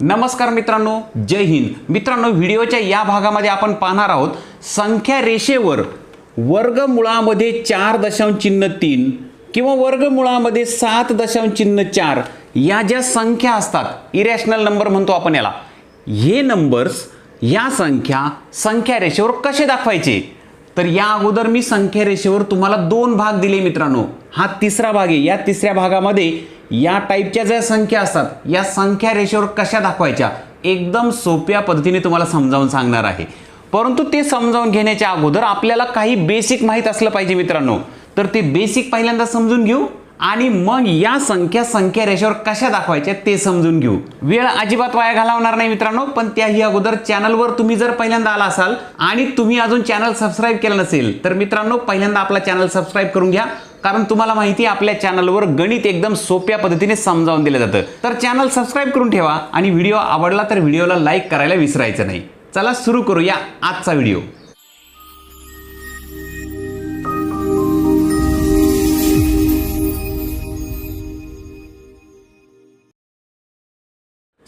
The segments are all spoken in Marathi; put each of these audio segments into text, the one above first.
नमस्कार मित्रांनो जय हिंद. मित्रांनो व्हिडिओच्या या भागामध्ये आपण पाहणार आहोत संख्या रेषेवर वर्गमुळामध्ये चार दशांश चिन्ह तीन किंवा वर्गमुळामध्ये सात दशांश चिन्ह चार या ज्या संख्या असतात इरॅशनल नंबर म्हणतो आपण याला हे नंबर्स या संख्या संख्या रेषेवर कसे दाखवायचे? तर या अगोदर मी संख्या रेषेवर तुम्हाला दोन भाग दिले मित्रांनो. हा तिसरा भाग आहे. या तिसऱ्या भागामध्ये या टाईपच्या ज्या संख्या असतात या संख्या रेषेवर कशा दाखवायच्या? एकदम सोप्या पद्धतीने तुम्हाला समजावून सांगणार आहे. परंतु ते समजावून घेण्याच्या अगोदर आपल्याला काही बेसिक माहीत असलं पाहिजे मित्रांनो. तर ते बेसिक पहिल्यांदा समजून घेऊ. आणि मग या संख्या संख्या रेषेवर कशा दाखवायच्या ते समजून घेऊ. वेळ अजिबात वाया घालवणार नाही मित्रांनो पण त्याही अगोदर चॅनलवर तुम्ही जर पहिल्यांदा आला असाल आणि तुम्ही अजून चॅनल सबस्क्राईब केलं नसेल तर मित्रांनो पहिल्यांदा आपला चॅनल सबस्क्राईब करून घ्या. कारण तुम्हाला माहिती आहे आपल्या चॅनलवर गणित एकदम सोप्या पद्धतीने समजावून दिलं जातं. तर चॅनल सबस्क्राईब करून ठेवा आणि व्हिडिओ आवडला तर व्हिडिओला लाईक करायला विसरायचं नाही. चला सुरू करूया आजचा व्हिडिओ.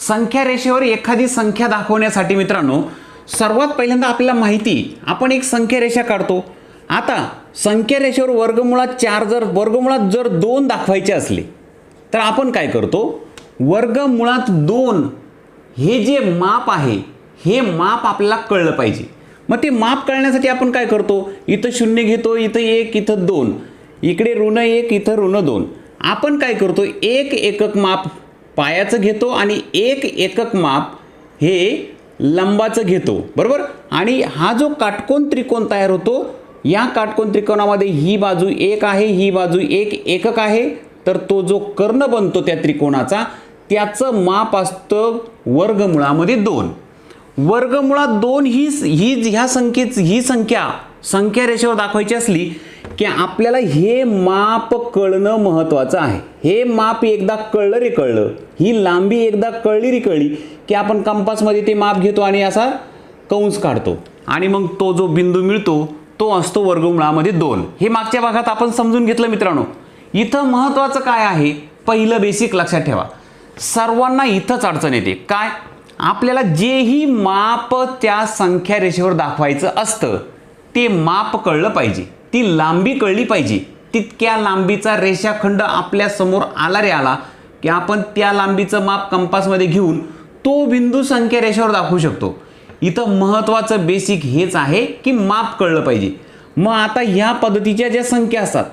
संख्या रेषेवर एखादी संख्या दाखवण्यासाठी मित्रांनो सर्वात पहिल्यांदा आपल्याला माहिती आपण एक संख्या रेषा काढतो. आता संख्या रेषेवर वर्गमुळात चार जर वर्गमुळात जर दोन दाखवायचे असले तर आपण काय करतो? वर्गमुळात दोन हे जे माप आहे हे माप आपल्याला कळलं पाहिजे. मग ते माप कळण्यासाठी आपण काय करतो? इथं शून्य घेतो इथं एक इथं दोन. इकडे ऋण एक इथं ऋण दोन. आपण काय करतो? एक एकक माप पायाचं घेतो आणि एक एकक माप हे लंबाचं घेतो. बरोबर? आणि हा जो काटकोन त्रिकोण तयार होतो या काटकोन त्रिकोणामध्ये ही बाजू एक आहे ही बाजू एक एकक आहे. तर तो जो कर्ण बनतो त्या त्रिकोणाचा त्याचं माप असतं वर्गमुळामध्ये दोन. वर्गमुळात दोन ही ही ह्या संख्येच ही संख्या संख्या रेषेवर दाखवायची असली की आपल्याला हे माप कळणं महत्त्वाचं आहे. हे माप एकदा कळलं रे कळलं. ही लांबी एकदा कळली रे कळली की आपण कंपासमध्ये ते माप घेतो आणि असा कंस काढतो. आणि मग तो जो बिंदू मिळतो तो असतो वर्गमुळामध्ये दोन. हे मागच्या भागात आपण समजून घेतलं मित्रांनो. इथं महत्त्वाचं काय आहे? पहिलं बेसिक लक्षात ठेवा. सर्वांना इथंच अडचण येते. काय? आपल्याला जेही माप त्या संख्या रेषेवर दाखवायचं असतं ते माप कळलं पाहिजे. ती लांबी कळली पाहिजे. तितक्या लांबीचा रेषाखंड आपल्यासमोर आला रे आला की आपण त्या लांबीचं माप कंपासमध्ये घेऊन तो बिंदू संख्या रेषेवर दाखवू शकतो. इथं महत्त्वाचं बेसिक हेच आहे की माप कळलं पाहिजे. मग आता ह्या पद्धतीच्या ज्या संख्या असतात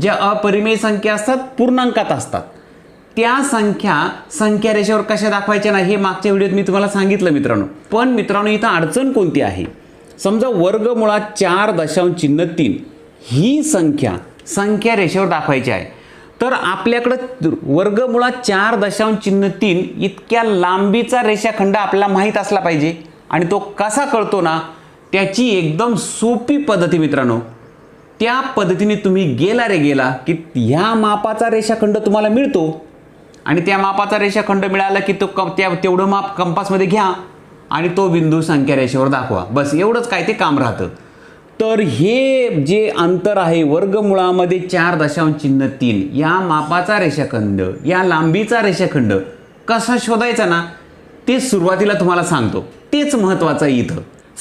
ज्या अपरिमेय संख्या असतात पूर्णांकात असतात. त्या संख्या संख्या रेषेवर कशा दाखवायच्या नाही हे मागच्या व्हिडिओत मी तुम्हाला सांगितलं मित्रांनो. पण मित्रांनो इथं अडचण कोणती आहे? समजा वर्गमुळात चार दशांश चिन्ह तीन. ही संख्या संख्या रेषेवर दाखवायची आहे. तर आपल्याकडं वर्गमुळात चार दशांश चिन्ह तीन इतक्या लांबीचा रेषाखंड आपल्याला माहीत असला पाहिजे. आणि तो कसा कळतो ना त्याची एकदम सोपी पद्धती मित्रांनो. त्या पद्धतीने तुम्ही गेला रे गेला की ह्या मापाचा रेषाखंड तुम्हाला मिळतो. आणि त्या मापाचा रेषाखंड मिळाला की तो क त्या तेवढं माप कंपासमध्ये घ्या. आणि तो बिंदू संख्या रेषेवर दाखवा. बस एवढंच काय ते काम राहतं. तर हे जे अंतर आहे वर्गमुळामध्ये चार दशांश चिन्ह तीन. या मापाचा रेषाखंड या लांबीचा रेषाखंड कसा शोधायचा ना ते सुरुवातीला तुम्हाला सांगतो. तेच महत्त्वाचं आहे इथं.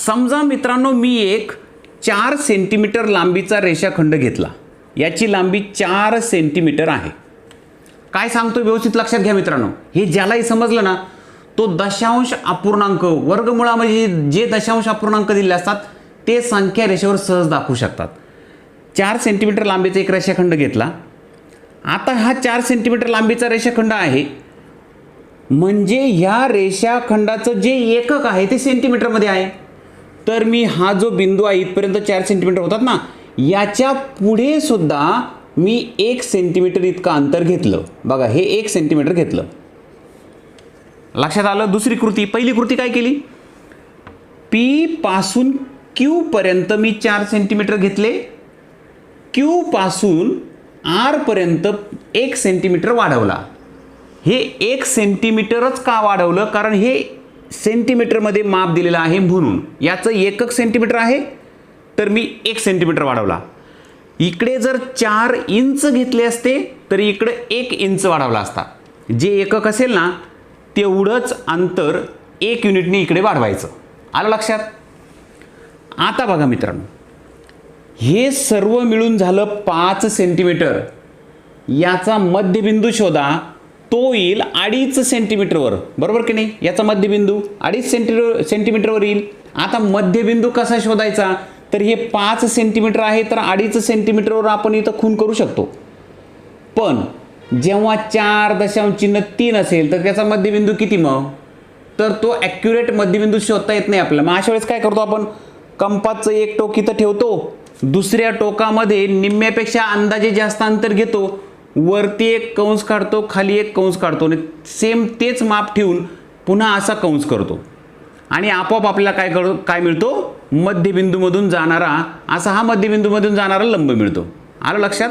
समजा मित्रांनो मी एक चार सेंटीमीटर लांबीचा रेषाखंड घेतला. याची लांबी चार सेंटीमीटर आहे. काय सांगतो व्यवस्थित लक्षात घ्या मित्रांनो. हे ज्यालाही समजलं ना तो दशांश अपूर्णांक वर्गमुळामध्ये जे दशांश अपूर्णांक दिले असतात ते संख्या रेषेवर सहज दाखवू शकतात. चार सेंटीमीटर लांबीचा एक रेषाखंड घेतला. आता हा चार सेंटीमीटर लांबीचा रेषाखंड आहे. म्हणजे ह्या रेषाखंडाचं जे एकक आहे ते सेंटीमीटरमध्ये आहे. तर मी हा जो बिंदू आहे इथपर्यंत चार सेंटीमीटर होतात ना याच्यापुढे सुद्धा मी एक सेंटीमीटर इतकं अंतर घेतलं. बघा हे एक सेंटीमीटर घेतलं. लक्षात आलं? दुसरी कृती पहिली कृती काय केली? पी पासून क्यू पर्यंत मी चार सेंटीमीटर घेतले. क्यू पासून आर पर्यंत एक सेंटीमीटर वाढवला. हे एक सेंटीमीटरच का वाढवलं? कारण हे सेंटीमीटरमध्ये माप दिलेलं आहे म्हणून. याचं एकक सेंटीमीटर आहे तर मी एक सेंटीमीटर वाढवला. इकडे जर चार इंच घेतले असते तर इकडे एक इंच वाढवला असता. जे एकक असेल ना तेवढंच अंतर एक युनिटने इकडे वाढवायचं. आलं लक्षात? आता बघा मित्रांनो हे सर्व मिळून झालं पाच सेंटीमीटर याचा मध्यबिंदू शोधा तो येईल अडीच सेंटीमीटरवर बरोबर की नाही? याचा मध्यबिंदू अडीच सेंटी सेंटीमीटरवर येईल. आता मध्यबिंदू कसा शोधायचा? तर हे पाच सेंटीमीटर आहे तर अडीच सेंटीमीटरवर आपण इथं खून करू शकतो. पण जेव्हा चार दशांश चिन्ह तीन असेल तर त्याचा मध्यबिंदू किती मग? तर तो ॲक्युरेट मध्यबिंदू शोधता येत नाही आपल्याला. मग अशा वेळेस काय करतो आपण? कंपासचं एक टोक इथं ठेवतो. दुसऱ्या टोकामध्ये निम्म्यापेक्षा अंदाजे जास्त अंतर घेतो. वरती एक कंस काढतो खाली एक कंस काढतो. आणि सेम तेच माप ठेवून पुन्हा असा कंस करतो. आणि आपोआप आपल्याला काय करू काय मिळतो? मध्यबिंदूमधून जाणारा असा हा मध्यबिंदूमधून जाणारा लंब मिळतो. आलं लक्षात?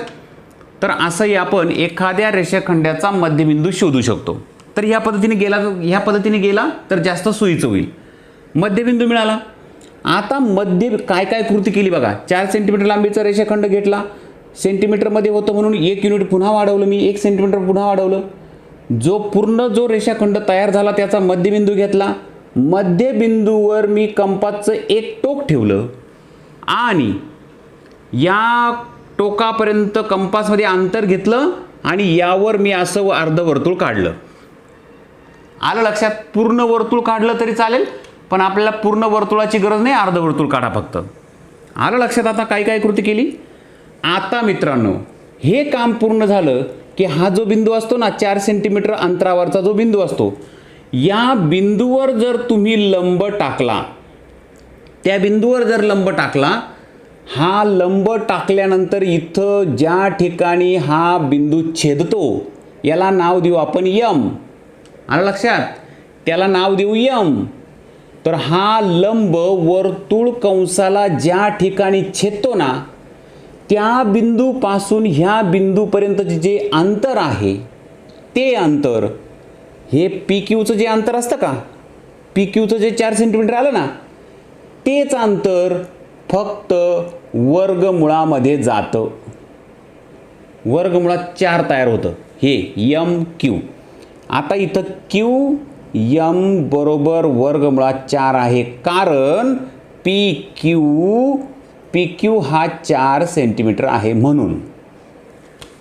तर असंही आपण एखाद्या रेषाखंडाचा मध्यबिंदू शोधू शकतो. तर ह्या पद्धतीने गेला ह्या पद्धतीने गेला तर जास्त सोयीचं होईल. मध्यबिंदू मिळाला. आता मध्य काय काय कृती केली बघा. चार सेंटीमीटर लांबीचा रेषाखंड घेतला. सेंटीमीटरमध्ये होतं म्हणून एक युनिट पुन्हा वाढवलं मी. एक सेंटीमीटर पुन्हा वाढवलं. जो पूर्ण जो रेषाखंड तयार झाला त्याचा मध्यबिंदू घेतला. मध्यबिंदूवर मी कंपासचं एक टोक ठेवलं. आणि या टोकापर्यंत कंपासमध्ये अंतर घेतलं आणि यावर मी असं अर्धवर्तुळ काढलं. आलं लक्षात? पूर्ण वर्तुळ काढलं तरी चालेल. पण आपल्याला पूर्ण वर्तुळाची गरज नाही अर्धवर्तुळ काढा फक्त. आलं लक्षात आता काय काय कृती केली? आता मित्रांनो हे काम पूर्ण झालं की हा जो बिंदू असतो ना चार सेंटीमीटर अंतरावरचा जो बिंदू असतो या बिंदूवर जर तुम्ही लंब टाकला त्या बिंदूवर जर लंब टाकला हा लंब टाकल्यानंतर इथं ज्या ठिकाणी हा बिंदू छेदतो याला नाव देऊ आपण यम. आलं लक्षात? त्याला नाव देऊ यम. तर हा लंब वर्तुळ कंसाला ज्या ठिकाणी छेदतो ना त्या बिंदूपासून ह्या बिंदूपर्यंतचे जे अंतर आहे ते अंतर हे पी क्यूचं जे अंतर असतं का? पी क्यूचं जे चार सेंटीमीटर आलं ना तेच अंतर फक्त वर्गमुळामध्ये जातं. वर्गमुळात चार तयार होतं. हे यम क्यू आता इथं क्यू यम बरोबर वर्गमुळात चार आहे. कारण पी क्यू पी क्यू हा चार सेंटीमीटर आहे म्हणून.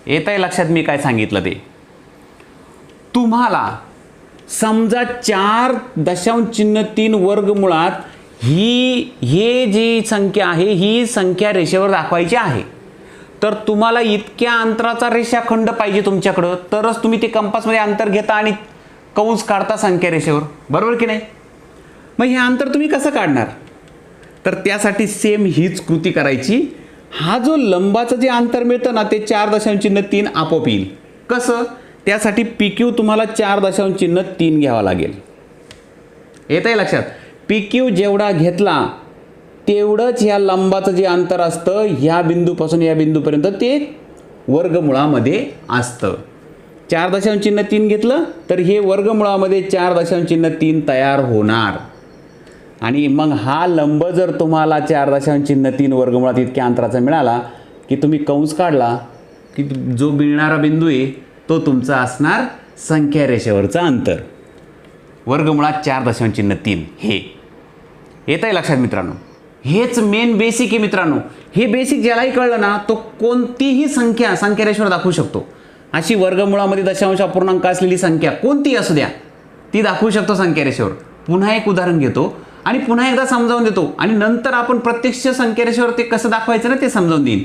येत आहे लक्षात मी काय सांगितलं ते? तुम्हाला समजा चार दशांश चिन्ह तीन वर्गमुळात ही हे जी संख्या आहे ही संख्या रेषेवर दाखवायची आहे. तर तुम्हाला इतक्या अंतराचा रेषाखंड पाहिजे तुमच्याकडं. तरच तुम्ही ते कंपासमध्ये अंतर घेता आणि कंस काढता संख्या रेषेवर. बरोबर की नाही? मग हे अंतर तुम्ही कसं काढणार? तर त्यासाठी सेम हीच कृती करायची. हा जो लंबाचं जे अंतर मिळतं ना ते चार दशांश चिन्ह तीन आपोआप येईल. कसं? त्यासाठी पी क्यू तुम्हाला चार दशांश चिन्ह तीन घ्यावा लागेल. येत आहे लक्षात? पी क्यू जेवढा घेतला तेवढंच ह्या लंबाचं जे अंतर असतं ह्या बिंदूपासून या बिंदूपर्यंत ते वर्गमुळामध्ये असतं. चार दशांश चिन्ह तीन घेतलं तर हे वर्गमुळामध्ये चार दशांश चिन्ह तीन तयार होणार. आणि मग हा लंब जर तुम्हाला चार दशांश चिन्ह तीन वर्गमुळात इतक्या अंतराचा मिळाला की तुम्ही कंस काढला की जो मिळणारा बिंदू आहे तो तुमचा असणार संख्या रेषेवरचं अंतर. वर्गमुळात चार दशांश चिन्ह तीन. हे. येत आहे लक्षात मित्रांनो. हेच मेन बेसिक आहे मित्रांनो. हे बेसिक ज्यालाही कळलं ना तो कोणतीही संख्या संख्या रेषेवर दाखवू शकतो. अशी वर्गमुळामध्ये दशांश अपूर्णांक असलेली संख्या कोणती असू द्या ती दाखवू शकतो संख्या रेषेवर पुन्हा एक उदाहरण घेतो आणि पुन्हा एकदा समजावून देतो आणि नंतर आपण प्रत्यक्ष संख्या रेषेवर ते कसं दाखवायचं ना ते समजावून देईन.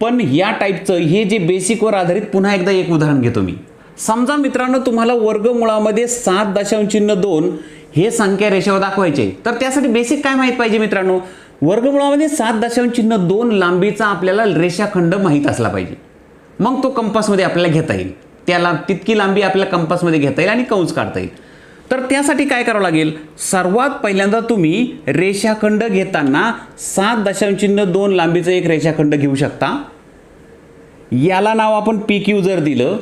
पण या टाईपचं हे जे बेसिकवर आधारित पुन्हा एकदा एक उदाहरण घेतो मी. समजा मित्रांनो तुम्हाला वर्गमुळामध्ये सात दशांश चिन्ह दोन हे संख्या रेषेवर दाखवायचे. तर त्यासाठी बेसिक काय माहीत पाहिजे मित्रांनो? वर्गमुळामध्ये सात दशांश चिन्ह दोन लांबीचा आपल्याला रेषाखंड माहीत असला पाहिजे. मग तो कंपासमध्ये आपल्याला घेता येईल. त्याला तितकी लांबी आपल्याला कंपासमध्ये घेता येईल आणि कंस काढता येईल. तर त्यासाठी काय करावं लागेल? सर्वात पहिल्यांदा तुम्ही रेषाखंड घेताना सात दशांश चिन्ह दोन लांबीचं एक रेषाखंड घेऊ शकता. याला नाव आपण पी क्यू जर दिलं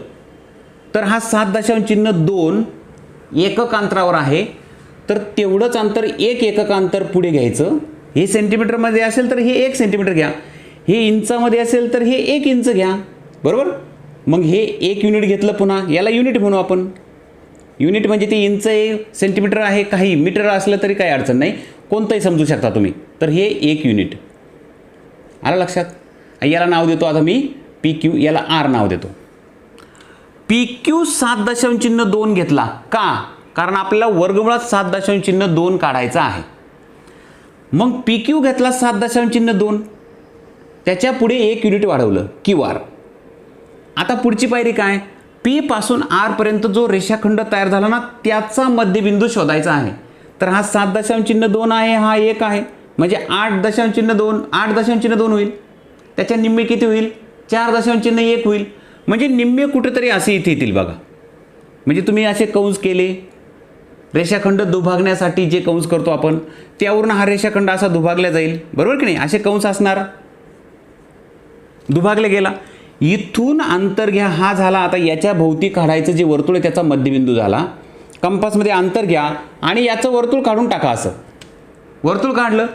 तर हा सात दशांश चिन्ह दोन एकक अंतरावर आहे. तर तेवढंच अंतर एक एकक अंतर पुढे घ्यायचं. हे सेंटीमीटरमध्ये असेल तर हे एक सेंटीमीटर घ्या. हे इंचामध्ये असेल तर हे एक इंच घ्या. बरोबर? मग हे एक युनिट घेतलं पुन्हा याला युनिट म्हणू आपण. युनिट म्हणजे ते इंच आहे सेंटीमीटर आहे काही मीटर असलं तरी काही अडचण नाही. कोणतंही समजू शकता तुम्ही. तर हे एक युनिट. आलं लक्षात? याला नाव देतो आता मी पी क्यू याला आर नाव देतो. पी क्यू सात दशांश चिन्ह दोन घेतला. का? कारण आपल्याला वर्गमुळात सात दशांश चिन्ह दोन काढायचं आहे. मग पी क्यू घेतला सात दशांश चिन्ह दोन. त्याच्या पुढे एक युनिट वाढवलं क्यू आर आता पुढची पायरी काय? पी पासून आरपर्यंत जो रेषाखंड तयार झाला ना त्याचा मध्यबिंदू शोधायचा आहे. तर हा सात दशांश चिन्ह दोन आहे हा एक आहे. म्हणजे आठ दशांश चिन्ह दोन आठ दशांश चिन्ह दोन होईल. त्याच्या निम्मे किती होईल? चार दशांश चिन्ह एक होईल. म्हणजे निम्मे कुठेतरी असे इथे येतील बघा. म्हणजे तुम्ही असे कंस केले. रेषाखंड दुभागण्यासाठी जे कंस करतो आपण त्यावरून हा रेषाखंड असा दुभागला जाईल. बरोबर की नाही? असे कंस असणार. दुभागले गेला. इथून अंतर घ्या हा झाला. आता याच्या भोवती काढायचं जे वर्तुळ आहे त्याचा मध्यबिंदू झाला. कंपासमध्ये अंतर घ्या आणि याचं वर्तुळ काढून टाका असं. वर्तुळ काढलं.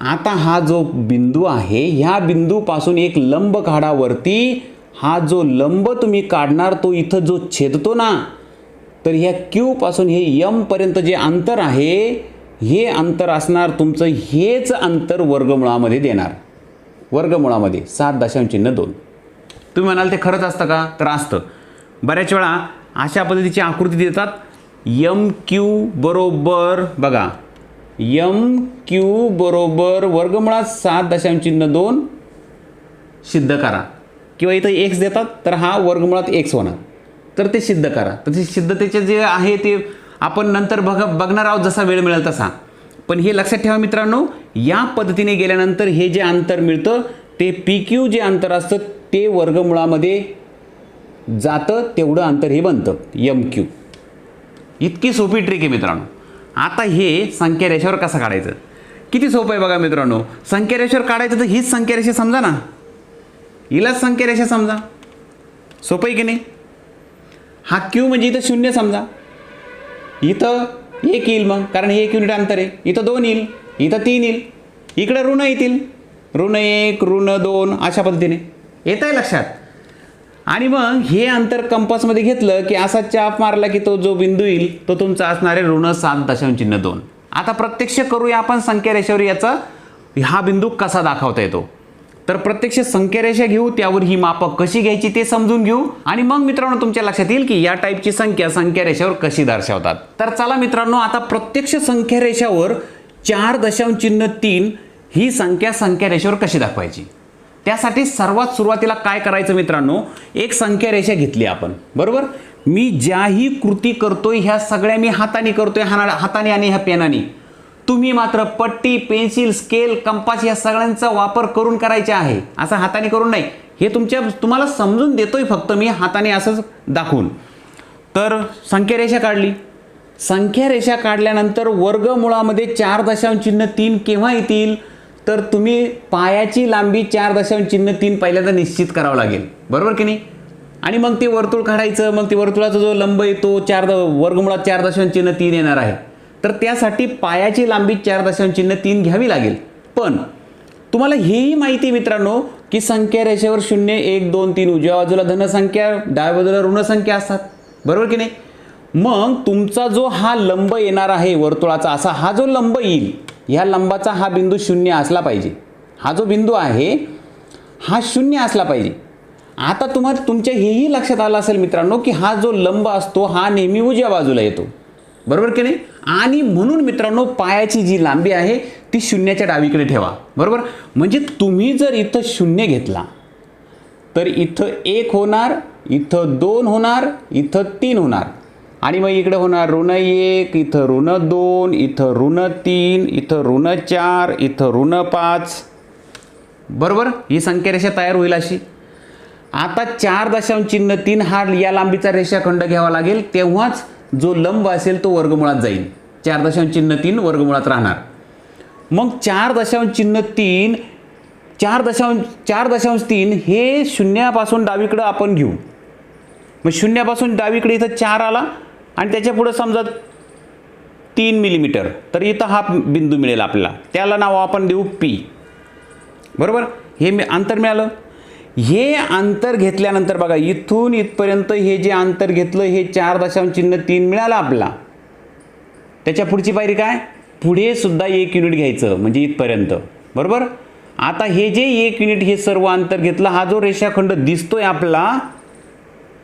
आता हा जो बिंदू आहे ह्या बिंदूपासून एक लंब काढा वरती हा जो लंब तुम्ही काढणार तो इथं जो छेदतो ना तर ह्या क्यूपासून हे यमपर्यंत जे अंतर आहे हे अंतर असणार तुमचं हेच अंतर वर्गमुळामध्ये देणार. वर्गमुळामध्ये सात दशांश चिन्ह दोन. तुम्ही म्हणाल ते खरंच असतं का? तर असतं. बऱ्याच वेळा अशा पद्धतीची आकृती देतात. यम क्यू बरोबर बघा. यम क्यू बरोबर वर्गमुळात सात दशांश चिन्ह दोन सिद्ध करा. किंवा इथं एक्स देतात तर हा वर्गमुळात एक्स होणार. तर ते सिद्ध करा. तर ते सिद्धतेचे जे आहे ते आपण नंतर बघ बघणार आहोत जसा वेळ मिळेल तसा. पण हे लक्षात ठेवा मित्रांनो या पद्धतीने गेल्यानंतर हे जे अंतर मिळतं ते पी क्यू जे अंतर असतं ते वर्गमुळामध्ये जातं तेवढं अंतर हे बनतं. यम क्यू इतकी सोपी ट्रिक आहे मित्रांनो. आता हे संख्यारेषेवर कसं काढायचं? किती सोपं आहे बघा मित्रांनो. संख्यारेषेवर काढायचं तर हीच संख्या रेषा समजा ना. हिलाच संख्या रेषा समजा. सोपं आहे की नाही? हा क्यू म्हणजे इथं शून्य समजा. इथं एक येईल मग कारण हे एक युनिट अंतर आहे. इथं दोन येईल इथं तीन येईल. इकडं ऋण येतील. ऋण एक ऋण दोन अशा पद्धतीने. येत आहे लक्षात. आणि मग हे अंतर कंपासमध्ये घेतलं की असा चाप मारला की तो जो बिंदू येईल तो तुमचा असणार आहे ऋण सात दशांश चिन्ह दोन. आता प्रत्यक्ष करूया आपण संख्या रेषेवर याचा. हा बिंदू कसा दाखवता येतो? तर प्रत्यक्ष संख्या रेषा घेऊ त्यावर ही मापं कशी घ्यायची ते समजून घेऊ. आणि मग मित्रांनो तुमच्या लक्षात येईल की या टाईपची संख्या संख्या रेषावर कशी दर्शवतात. तर चला मित्रांनो आता प्रत्यक्ष संख्या रेषावर चार दशांश चिन्ह तीन ही संख्या संख्यारेषेवर कशी दाखवायची? त्यासाठी सर्वात सुरुवातीला काय करायचं मित्रांनो? एक संख्या रेषा घेतली आपण. बरोबर? मी ज्याही कृती करतोय ह्या सगळ्या मी हाताने करतोय हाना हाताने आणि ह्या पेनाने. तुम्ही मात्र पट्टी पेन्सिल स्केल कंपास या सगळ्यांचा वापर करून करायचे आहे. असं हाताने करून नाही. हे तुमच्या तुम्हाला समजून देतोय फक्त मी हाताने असंच दाखवून. तर संख्या रेषा काढली. संख्या रेषा काढल्यानंतर वर्गमुळामध्ये चार दशांश चिन्ह तीन केव्हा येतील? तर तुम्ही पायाची लांबी चार दशांश चिन्ह तीन पहिल्यांदा निश्चित करावं लागेल. बरोबर की नाही? आणि मग ते वर्तुळ काढायचं मग ते वर्तुळाचा जो लंब येतो चार द वर्गमुळात चार दशांश चिन्ह तीन येणार आहे. तर त्यासाठी पायाची लांबी चार दशांश चिन्ह तीन घ्यावी लागेल. पण तुम्हाला हेही माहिती मित्रांनो की संख्या रेषेवर शून्य एक दोन तीन उजव्या बाजूला धनसंख्या डाव्या बाजूला ऋणसंख्या असतात. बरोबर की नाही? मग तुमचा जो हा लंब येणार आहे वर्तुळाचा असा हा जो लंब येईल ह्या लंबाचा हा बिंदू शून्य असला पाहिजे. हा जो बिंदू आहे हा शून्य असला पाहिजे. आता तुम्हाला तुमच्या हेही लक्षात आलं असेल मित्रांनो की हा जो लंब असतो हा नेहमी उजव्या बाजूला येतो. बरोबर की नाही? आणि म्हणून मित्रांनो पायाची जी लांबी आहे ती शून्याच्या डावीकडे ठेवा. बरोबर? म्हणजे तुम्ही जर इथं शून्य घेतला तर इथं एक होणार इथं दोन होणार इथं तीन होणार. आणि मग इकडे होणार ऋण एक इथं ऋण दोन इथं ऋण तीन इथं ऋण चार इथं ऋण पाच. बरोबर? ही संख्या रेषा तयार होईल अशी. आता चार दशांश चिन्ह तीन हा या लांबीचा रेषाखंड घ्यावा लागेल. तेव्हाच जो लंब असेल तो वर्गमुळात जाईल. चार दशांश चिन्ह तीन वर्गमुळात राहणार. मग चार दशांश चिन्ह तीन चार दशांश चार दशांश तीन हे शून्यापासून डावीकडं आपण घेऊ. मग शून्यापासून डावीकडे इथं चार आला. आणि त्याच्या पुढं समजा तीन मिलीमीटर तर इथं हा बिंदू मिळेल आपल्याला. त्याला नाव आपण देऊ पी बरोबर? हे मी अंतर मिळालं? हे अंतर घेतल्यानंतर बघा इथून इथपर्यंत हे जे अंतर घेतलं हे चार दशांश चिन्ह तीन मिळालं आपला त्याच्या पुढची पायरी काय? पुढे सुद्धा एक युनिट घ्यायचं म्हणजे इथपर्यंत. बरोबर? आता हे जे एक युनिट हे सर्व अंतर घेतलं हा जो रेषाखंड दिसतोय आपला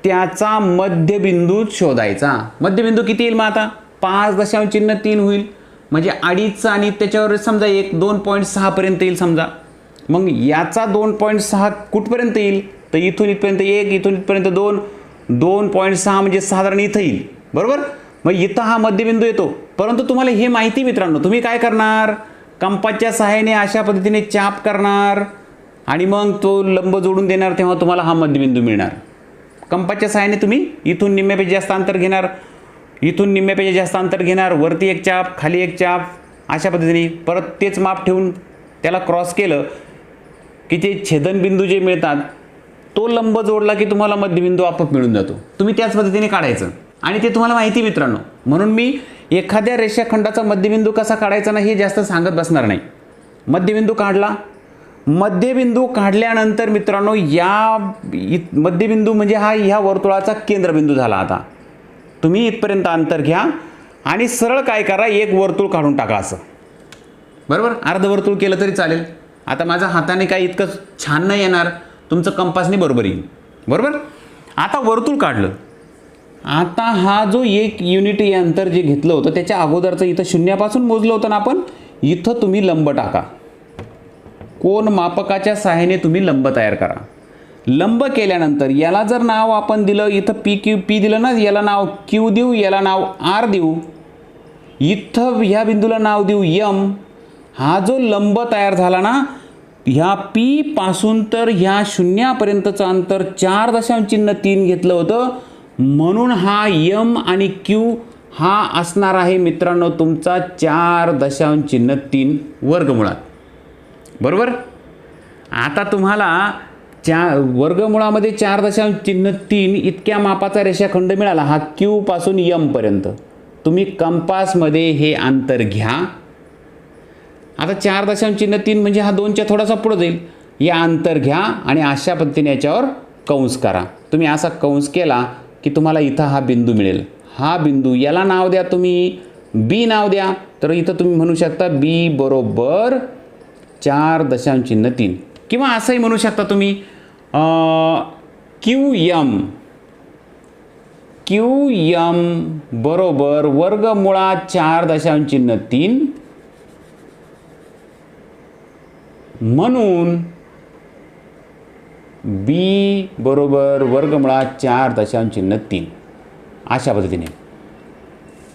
त्याचा मध्यबिंदू शोधायचा. मध्यबिंदू किती येईल मग आता? पाच दशांश चिन्ह तीन होईल. म्हणजे अडीच आणि त्याच्यावर समजा एक दोन पॉईंट सहापर्यंत येईल समजा. मग याचा दोन पॉईंट सहा कुठपर्यंत येईल? तर इथून इथपर्यंत एक इथून इथपर्यंत दोन. दोन पॉईंट सहा म्हणजे साधारण इथं येईल. बरोबर? मग इथं हा मध्यबिंदू येतो. परंतु तुम्हाला हे माहिती मित्रांनो तुम्ही काय करणार? कंपासच्या सहाय्याने अशा पद्धतीने चाप करणार आणि मग तो लंब जोडून देणार तेव्हा तुम्हाला हा मध्यबिंदू मिळणार. कंपाच्या सहाय्याने तुम्ही इथून निम्म्यापेक्षा जास्त अंतर घेणार. इथून निम्म्यापेक्षा जास्त अंतर घेणार. वरती एक चाप खाली एक चाप अशा पद्धतीने परत तेच माप ठेवून त्याला क्रॉस केलं की ते छेदनबिंदू जे मिळतात तो लंब जोडला की तुम्हाला मध्यबिंदू आपोआप मिळून जातो. तुम्ही त्याच पद्धतीने काढायचं. आणि ते तुम्हाला माहिती मित्रांनो म्हणून मी एखाद्या रेषाखंडाचा मध्यबिंदू कसा काढायचा नाही हे जास्त सांगत बसणार नाही. मध्यबिंदू काढला मध्यबिंदू काढल्यानंतर मित्रांनो या मध्यबिंदू म्हणजे हा ह्या वर्तुळाचा केंद्रबिंदू झाला आता. तुम्ही इथपर्यंत अंतर घ्या आणि सरळ काय करा एक वर्तुळ काढून टाका असं. बरोबर? अर्धवर्तुळ केलं तरी चालेल. आता माझ्या हाताने काय इतकं छान नाही येणार तुमचं कंपासने बरोबर येईल. बरोबर? आता वर्तुळ काढलं. आता हा जो एक युनिट हे अंतर जे घेतलं होतं त्याच्या अगोदरचं इथं शून्यापासून मोजलं होतं ना आपण इथं तुम्ही लंब टाका. कोण मापकाच्या सहाय्याने तुम्ही लंब तयार करा. लंब केल्यानंतर याला जर नाव आपण दिलं इथं पी क्यू पी दिलं ना याला नाव क्यू देऊ याला नाव आर देऊ इथं ह्या बिंदूला नाव देऊ यम हा जो लंब तयार झाला ना ह्या पी पासून तर ह्या शून्यापर्यंतचं अंतर चार दशांश चिन्ह तीन घेतलं होतं. म्हणून हा यम आणि क्यू हा असणार आहे मित्रांनो तुमचा चार दशांश चिन्ह तीन वर्गमुळात. बरोबर? आता तुम्हाला चा वर्गमुळामध्ये चार दशांश चिन्ह तीन इतक्या मापाचा रेषाखंड मिळाला हा क्यूपासून यमपर्यंत तुम्ही कंपासमध्ये हे अंतर घ्या. आता चार दशांश चिन्ह तीन म्हणजे हा दोनच्या थोडासा पुढं जाईल. या अंतर घ्या आणि अशा पद्धतीने याच्यावर कंस करा. तुम्ही असा कंस केला की तुम्हाला इथं हा बिंदू मिळेल. हा बिंदू याला नाव द्या तुम्ही. बी नाव द्या. तर इथं तुम्ही म्हणू शकता बी बरोबर चार दशांश चिन्ह तीन किंवा असंही म्हणू शकता तुम्ही क्यू यम क्यू यम बरोबर वर्गमुळात चार दशांश चिन्ह तीन म्हणून बी बरोबर वर्गमुळात चार दशांश चिन्ह तीन अशा पद्धतीने.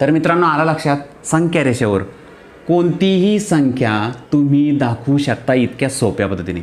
तर मित्रांनो आला लक्षात? संख्या रेषेवर. कोणतीही संख्या तुम्ही दाखवू शकता इतक्या सोप्या पद्धतीने.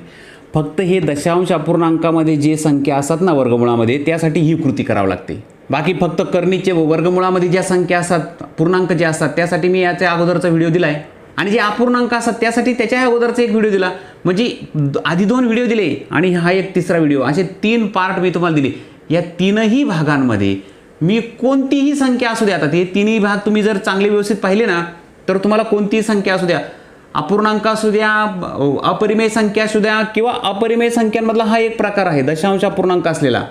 फक्त हे दशांश अपूर्णांकामध्ये जे संख्या असतात ना वर्गमुळामध्ये त्यासाठी ही कृती करावी लागते. बाकी फक्त करणीचे वर्गमुळामध्ये ज्या संख्या असतात पूर्णांक जे असतात त्यासाठी मी याच्या अगोदरचा व्हिडिओ दिला आहे आणि जे अपूर्णांक असतात त्यासाठी त्याच्या अगोदरचा एक व्हिडिओ दिला. म्हणजे द- आधी दोन व्हिडिओ दिले आणि हा एक तिसरा व्हिडिओ. असे तीन पार्ट मी तुम्हाला दिले. या तीनही भागांमध्ये मी कोणतीही संख्या असू द्या आता ते तिन्ही भाग तुम्ही जर चांगले व्यवस्थित पाहिले ना तर तुम्हाला कोणतीही संख्या असू द्या. अपूर्णांक असू द्या अपरिमेय संख्या असू द्या किंवा अपरिमेय संख्यांमधला हा एक प्रकार आहे दशांश अपूर्णांक असलेला.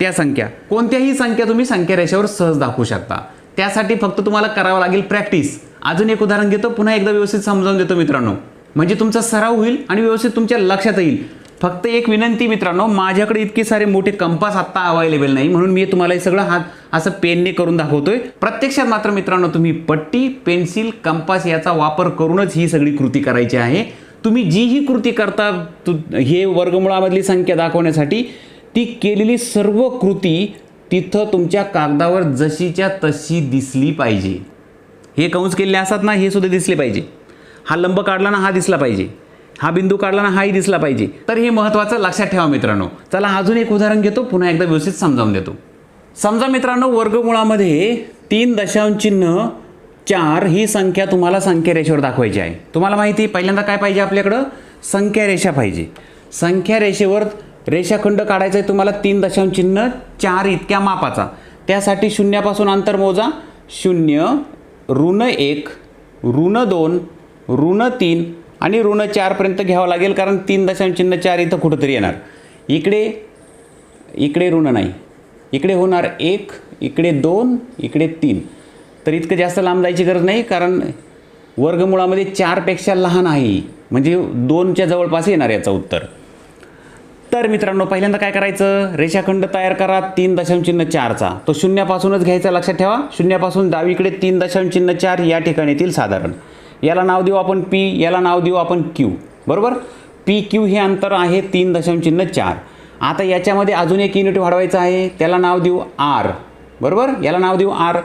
त्या संख्या. कोणत्याही संख्या तुम्ही संख्या रेषेवर सहज दाखवू शकता. त्यासाठी फक्त तुम्हाला करावं लागेल प्रॅक्टिस. अजून एक उदाहरण घेतो पुन्हा एकदा व्यवस्थित समजावून देतो मित्रांनो. म्हणजे तुमचा सराव होईल आणि व्यवस्थित तुमच्या लक्षात येईल. फक्त एक विनंती मित्रांनो माझ्याकडे इतके सारे मोठे कंपास आत्ता अवेलेबल नाही म्हणून मी तुम्हाला हे सगळं हात असं पेनने करून दाखवतोय. प्रत्यक्षात मात्र मित्रांनो तुम्ही पट्टी पेन्सिल कंपास याचा वापर करूनच ही सगळी कृती करायची आहे. तुम्ही जी ही कृती करता तु हे वर्गमुळामधली संख्या दाखवण्यासाठी ती केलेली सर्व कृती तिथं तुमच्या कागदावर जशीच्या तशी दिसली पाहिजे. हे कंस केलेले असतात ना हे सुद्धा दिसले पाहिजे. हा लंब काढला ना हा दिसला पाहिजे. हा बिंदू काढला ना हाही दिसला पाहिजे. तर हे महत्त्वाचं लक्षात ठेवा मित्रांनो. चला अजून एक उदाहरण घेतो पुन्हा एकदा व्यवस्थित समजावून देतो. समजा मित्रांनो वर्गमुळामध्ये तीन दशांश चिन्ह चार ही संख्या तुम्हाला संख्या रेषेवर दाखवायची आहे. तुम्हाला माहिती पहिल्यांदा काय पाहिजे आपल्याकडं? संख्या रेषा पाहिजे. संख्या रेषेवर रेषाखंड काढायचा आहे तुम्हाला तीन दशांश चिन्ह चार इतक्या मापाचा. त्यासाठी शून्यापासून अंतर मोजा. शून्य ऋण एक ऋण दोन ऋण तीन आणि ऋण चारपर्यंत घ्यावं लागेल कारण तीन दशांश चिन्ह चार इथं कुठंतरी येणार. इकडे इकडे ऋण नाही. इकडे होणार एक इकडे दोन इकडे तीन. तर इतकं जास्त लांब जायची गरज नाही कारण वर्गमुळामध्ये चारपेक्षा लहान आहे म्हणजे दोनच्या जवळपास येणार याचं उत्तर. तर मित्रांनो पहिल्यांदा काय करायचं? रेषाखंड तयार करा तीन दशांशचिन्ह चारचा. तो शून्यापासूनच घ्यायचा लक्षात ठेवा. शून्यापासून डावीकडे तीन दशांशचिन्ह चार या ठिकाणी येतील साधारण. याला नाव देऊ आपण पी याला नाव देऊ आपण क्यू. बरोबर? पी क्यू हे अंतर आहे तीन दशांशचिन्ह चार. आता याच्यामध्ये अजून एक युनिट वाढवायचं आहे. त्याला नाव देऊ आर. बरोबर? याला नाव देऊ आर.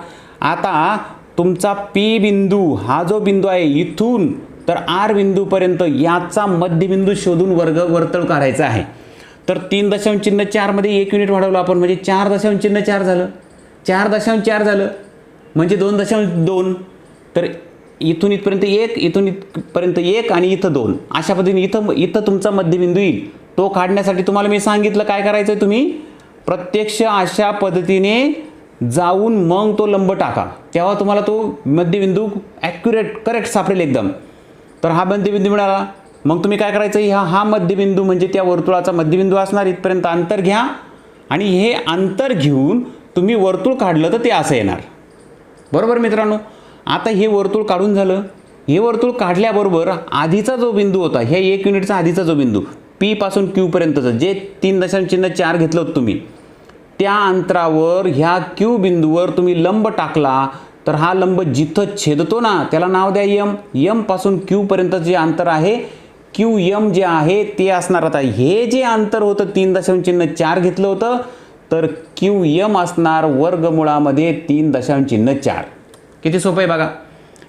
आता तुमचा पी बिंदू हा जो बिंदू आहे इथून तर आर बिंदूपर्यंत याचा मध्यबिंदू शोधून वर्ग वर्तुळ काढायचा आहे. तर तीन दशांश चिन्ह चारमध्ये एक युनिट वाढवलं आपण. म्हणजे चार दशांश चिन्ह चार झालं. चार दशांश चार झालं. म्हणजे दोन दशांश दोन. तर इथून इथपर्यंत एक इथून इथपर्यंत एक आणि इथं दोन. अशा पद्धतीने इथं इथं तुमचा मध्यबिंदू येईल. तो काढण्यासाठी तुम्हाला मी सांगितलं काय करायचं आहे तुम्ही? प्रत्यक्ष अशा पद्धतीने जाऊन मग तो लंब टाका. तेव्हा तुम्हाला तो मध्यबिंदू ॲक्युरेट करेक्ट सापडेल एकदम. तर हा मध्यबिंदू मिळाला. मग तुम्ही काय करायचं? ह्या हा मध्यबिंदू म्हणजे त्या वर्तुळाचा मध्यबिंदू असणार. इथपर्यंत अंतर घ्या. आणि हे अंतर घेऊन तुम्ही वर्तुळ काढलं तर ते असं येणार. बरोबर मित्रांनो? आता हे वर्तुळ काढून झालं. हे वर्तुळ काढल्याबरोबर आधीचा जो बिंदू होता ह्या एक युनिटचा आधीचा जो बिंदू पी पासून जे तीन दशांश चिन्ह चार घेतलं होतं तुम्ही त्या अंतरावर ह्या क्यू बिंदूवर तुम्ही लंब टाकला तर हा लंब जिथं छेदतो ना त्याला नाव द्या यम यमपासून जे अंतर आहे क्यू यम जे आहे ते असणार आता. हे जे अंतर होतं तीन दशांश चिन्ह चार घेतलं होतं तर क्यू यम असणार वर्गमुळामध्ये तीन दशांश चिन्ह चार. किती सोपं आहे बघा.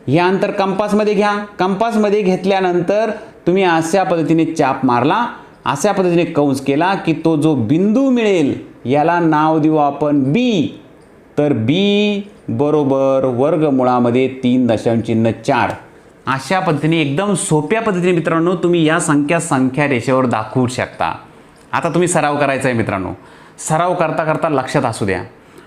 हे अंतर कंपासमध्ये घ्या. कंपासमध्ये घेतल्यानंतर तुम्ही अशा पद्धतीने चाप मारला. अशा पद्धतीने कंस केला की तो जो बिंदू मिळेल याला नाव देऊ आपण बी तर बी बरोबर वर्गमुळामध्ये तीन दशांश चिन्ह चार. अशा पद्धतीने एकदम सोप्या पद्धतीने मित्रांनो तुम्ही या संख्या संख्या रेषेवर दाखवू शकता. आता तुम्ही सराव करायचा आहे मित्रांनो. सराव करता करता लक्षात असू द्या.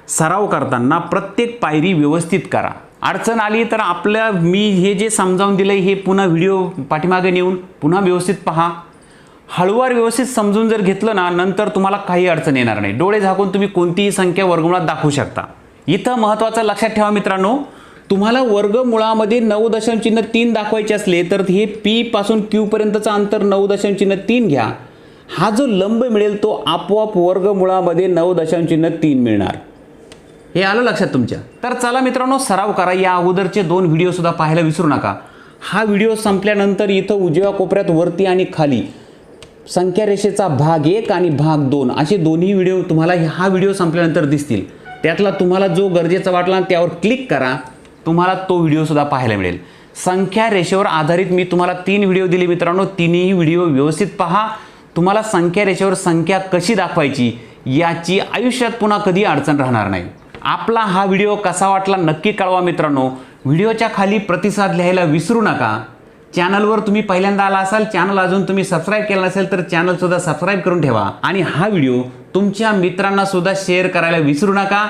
सराव करताना प्रत्येक पायरी व्यवस्थित करा. अडचण आली तर आपल्या मी हे जे समजावून दिलं हे पुन्हा व्हिडिओ पाठीमागे नेऊन पुन्हा व्यवस्थित पहा. हळूवार व्यवस्थित समजून जर घेतलं ना नंतर तुम्हाला काही अडचण येणार नाही. डोळे झाकून तुम्ही कोणतीही संख्या वर्गमुळात दाखवू शकता. इथं महत्त्वाचं लक्षात ठेवा मित्रांनो तुम्हाला वर्गमुळामध्ये नऊ दशांचिन्ह तीन दाखवायचे असले तर हे पी पासून क्यूपर्यंतचं अंतर नऊ दशांचिन्ह तीन घ्या. हा जो लंब मिळेल तो आपोआप वर्गमुळामध्ये नऊ दशांचिन्ह तीन मिळणार. हे आलं लक्षात तुमच्या? तर चला मित्रांनो सराव करा. या अगोदरचे दोन व्हिडिओ सुद्धा पाहायला विसरू नका. हा व्हिडिओ संपल्यानंतर इथं उजव्या कोपऱ्यात वरती आणि खाली संख्या रेषेचा भाग एक आणि भाग दोन. असे दोन्ही व्हिडिओ तुम्हाला हा व्हिडिओ संपल्यानंतर दिसतील. त्यातला तुम्हाला जो गरजेचा वाटला त्यावर क्लिक करा. तुम्हाला तो व्हिडिओसुद्धा पाहायला मिळेल. संख्या रेषेवर आधारित मी तुम्हाला तीन व्हिडिओ दिले मित्रांनो. तिन्ही व्हिडिओ व्यवस्थित पहा. तुम्हाला संख्या रेषेवर संख्या कशी दाखवायची याची आयुष्यात पुन्हा कधी अडचण राहणार नाही. आपला हा व्हिडिओ कसा वाटला नक्की कळवा मित्रांनो. व्हिडिओच्या खाली प्रतिसाद लिहायला विसरू नका. चॅनलवर तुम्ही पहिल्यांदा आला असाल चॅनल अजून तुम्ही सबस्क्राईब केलं नसेल तर चॅनलसुद्धा सबस्क्राईब करून ठेवा. आणि हा व्हिडिओ तुमच्या मित्रांना सुद्धा शेअर करायला विसरू नका.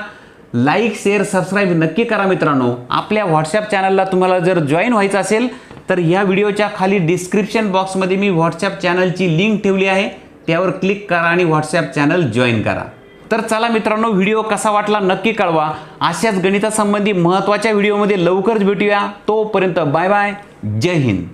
लाईक शेअर सबस्क्राईब नक्की करा मित्रांनो. आपल्या व्हॉट्सअप चॅनलला तुम्हाला जर जॉईन व्हायचं असेल तर या व्हिडिओच्या खाली डिस्क्रिप्शन बॉक्समध्ये मी व्हॉट्सअप चॅनलची लिंक ठेवली आहे. त्यावर क्लिक करा आणि व्हॉट्सअप चॅनल जॉईन करा. तर चला मित्रांनो व्हिडिओ कसा वाटला नक्की कळवा. अशाच गणितासंबंधी महत्त्वाच्या व्हिडिओमध्ये लवकरच भेटूया. तोपर्यंत बाय बाय. जय हिंद.